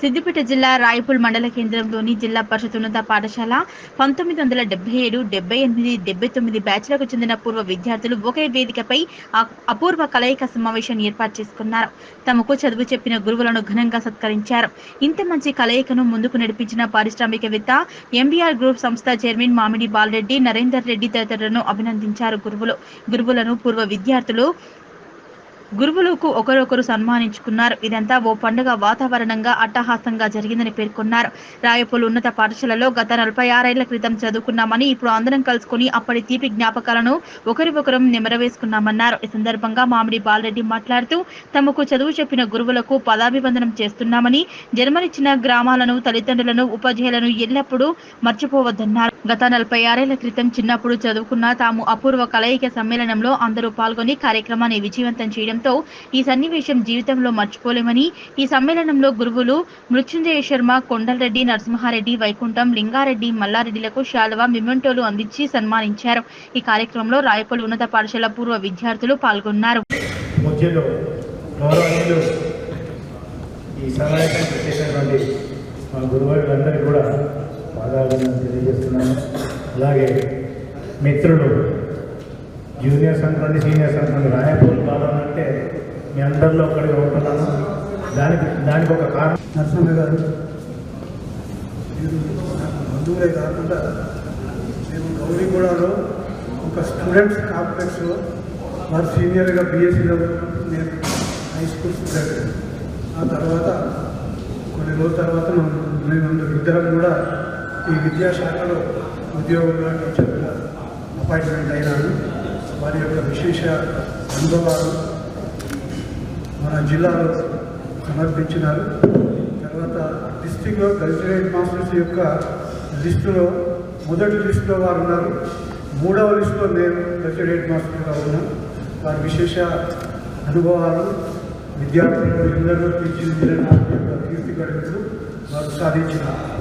సిద్దిపేట జిల్లా రాయపూల్ మండల కేంద్రంలోని జిల్లా పరిషత్ ఉన్నత పాఠశాల పంతొమ్మిది వందల డెబ్బై ఏడు డెబ్బై ఎనిమిది డెబ్బై తొమ్మిది బ్యాచ్లకు చెందిన పూర్వ విద్యార్థులు ఒకే వేదికపై అపూర్వ కలయిక సమావేశాన్ని ఏర్పాటు చేసుకున్నారు. తమకు చదువు చెప్పిన గురువులను ఘనంగా సత్కరించారు. ఇంత మంచి కలయికను ముందుకు నడిపించిన పారిశ్రామికవేత్త ఎంబీఆర్ గ్రూప్ సంస్థ చైర్మన్ మామిడి బాలరెడ్డి నరేందర్ రెడ్డి తదితరులను అభినందించారు గురువులు. గురువులను పూర్వ విద్యార్థులు గురువులకు ఒకరొకరు సన్మానించుకున్నారు. ఇదంతా ఓ పండుగ వాతావరణంగా అట్టహాసంగా జరిగిందని పేర్కొన్నారు. రాయపూల్ ఉన్నత పాఠశాలలో గత నలభై ఆరేళ్ళ క్రితం చదువుకున్నామని ఇప్పుడు అందరం కలుసుకుని అప్పటి తీపి జ్ఞాపకాలను ఒకరికొకరం నెమరవేసుకున్నామన్నారు. ఈ సందర్భంగా మామిడి బాలరెడ్డి మాట్లాడుతూ తమకు చదువు చెప్పిన గురువులకు పదాభివందనం చేస్తున్నామని జన్మనిచ్చిన గ్రామాలను తల్లిదండ్రులను ఉపాధ్యాయులను ఎల్లప్పుడూ మర్చిపోవద్దన్నారు. గత నలభై ఆరేళ్ళ క్రితం చిన్నప్పుడు చదువుకున్న తాము అపూర్వ కలయిక సమ్మేళనంలో అందరూ పాల్గొని కార్యక్రమాన్ని విజయవంతం చేయడం చేయడంతో ఈ సన్నివేశం జీవితంలో మర్చిపోలేమని ఈ సమ్మేళనంలో గురువులు మృత్యుంజయ శర్మ కొండలరెడ్డి నరసింహారెడ్డి వైకుంఠం లింగారెడ్డి మల్లారెడ్డిలకు శాలువా మిమెంటోలు అందించి సన్మానించారు. ఈ కార్యక్రమంలో రాయపల్లి ఉన్నత పాఠశాల పూర్వ విద్యార్థులు పాల్గొన్నారు. ఈ సమావేశానికి మా గురువులందరికీ కూడా పాదాలను తెలియజేస్తున్నాను. అలాగే మిత్రులు జూనియర్స్ అనుకోండి సీనియర్స్ అనుకోండి రాయపూర్ కాలం అంటే మీ అందరిలో ఒకటిగా ఉంటున్నాను. దానికి దానికి ఒక కారణం నరసింహ గారు. బంధువులే కాకుండా మేము గౌరీగూడలో ఒక స్టూడెంట్స్ కాంప్లెక్స్లో వారు సీనియర్గా బీఎస్సీలో నేను హై స్కూల్ స్టూడెంట్. ఆ తర్వాత కొన్ని రోజుల తర్వాత మనం మేము ఇద్దరం కూడా ఈ విద్యాశాఖలో ఉద్యోగంగా టీచర్గా అపాయింట్మెంట్ అయినాను. వారి యొక్క విశేష అనుభవాలు మన జిల్లాలో సమర్పించినారు. తర్వాత డిస్టిక్లో కల్చరల్ మాస్టర్స్ యొక్క లిస్టులో మొదటి లిస్టులో వారు ఉన్నారు. మూడవ లిస్టులో నేను కల్చరల్ మాస్టర్గా ఉన్నాను. వారి విశేష అనుభవాలు విద్యార్థులు ఎందరో తీర్చిదిద్దిన యొక్క కీర్తి గడుపులు వారు సాధించినారు.